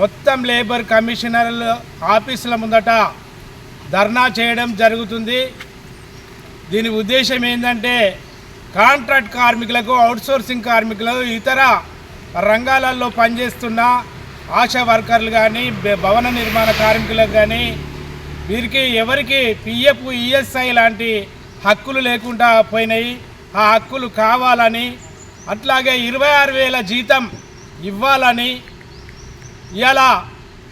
మొత్తం లేబర్ కమిషనర్ల ఆఫీసుల ముందట ధర్నా చేయడం జరుగుతుంది. దీని ఉద్దేశం ఏంటంటే కాంట్రాక్ట్ కార్మికులకు అవుట్సోర్సింగ్ కార్మికులు ఇతర రంగాలలో పనిచేస్తున్న ఆశా వర్కర్లు కానీ భవన నిర్మాణ కార్మికులకు కానీ వీరికి ఎవరికి పిఎఫ్ ఈఎస్ఐ లాంటి హక్కులు లేకుండా పోయినాయి. ఆ హక్కులు కావాలని అట్లాగే ఇరవై ఆరు వేల జీతం ఇవ్వాలని ఇవాళ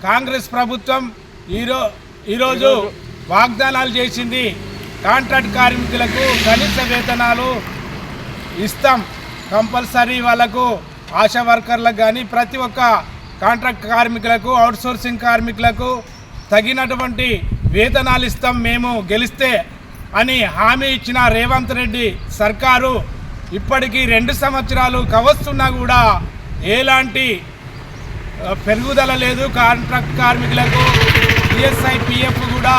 కాంగ్రెస్ ప్రభుత్వం ఈరో ఈరోజు వాగ్దానాలు చేసింది. కాంట్రాక్ట్ కార్మికులకు కనీస వేతనాలు ఇస్తాం. కంపల్సరీ వాళ్ళకు ఆశా వర్కర్లకు కానీ ప్రతి ఒక్క కాంట్రాక్ట్ కార్మికులకు అవుట్సోర్సింగ్ కార్మికులకు తగినటువంటి వేతనాలు ఇస్తాం మేము గెలిస్తే. అని హామీ ఇచ్చిన రేవంత్ రెడ్డి సర్కారు ఇప్పటికీ రెండు సంవత్సరాలు కవస్తున్నా కూడా ఎలాంటి పెరుగుదల లేదు. కాంట్రాక్ట్ కార్మికులకు ఈఎస్ఐ పిఎఫ్ కూడా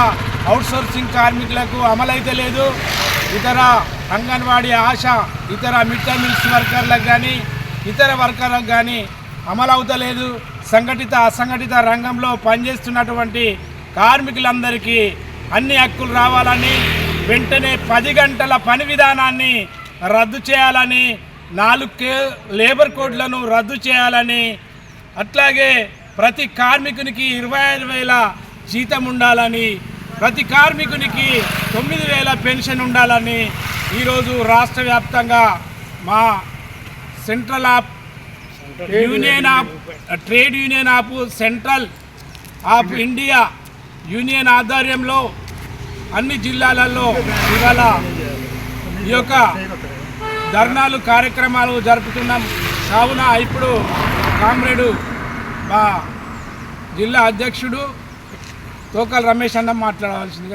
అవుట్సోర్సింగ్ కార్మికులకు అమలైతే లేదు. ఇతర అంగన్వాడీ ఆశ ఇతర మిడ్ డే మీల్స్ వర్కర్లకు కానీ ఇతర వర్కర్లకు కానీ అమలవుతలేదు. సంఘటిత అసంఘటిత రంగంలో పనిచేస్తున్నటువంటి కార్మికులందరికీ అన్ని హక్కులు రావాలని వెంటనే పది గంటల పని విధానాన్ని రద్దు చేయాలని నాలుగు కే- లేబర్ కోడ్లను రద్దు చేయాలని అట్లాగే ప్రతి కార్మికునికి ఇరవై ఐదు వేల జీతం ఉండాలని ప్రతి కార్మికునికి తొమ్మిది వేల పెన్షన్ ఉండాలని ఈరోజు రాష్ట్ర వ్యాప్తంగా మా central of union of trade union of central of India union ఆధ్వర్యంలో అన్ని జిల్లాలలో ఇవాళ ఈ యొక్క ధర్నాలు కార్యక్రమాలు జరుపుతున్నాం. కావున ఇప్పుడు కామ్రేడు మా జిల్లా అధ్యక్షుడు తోకల్ రమేష్ అన్న మాట్లాడవలసిందిగా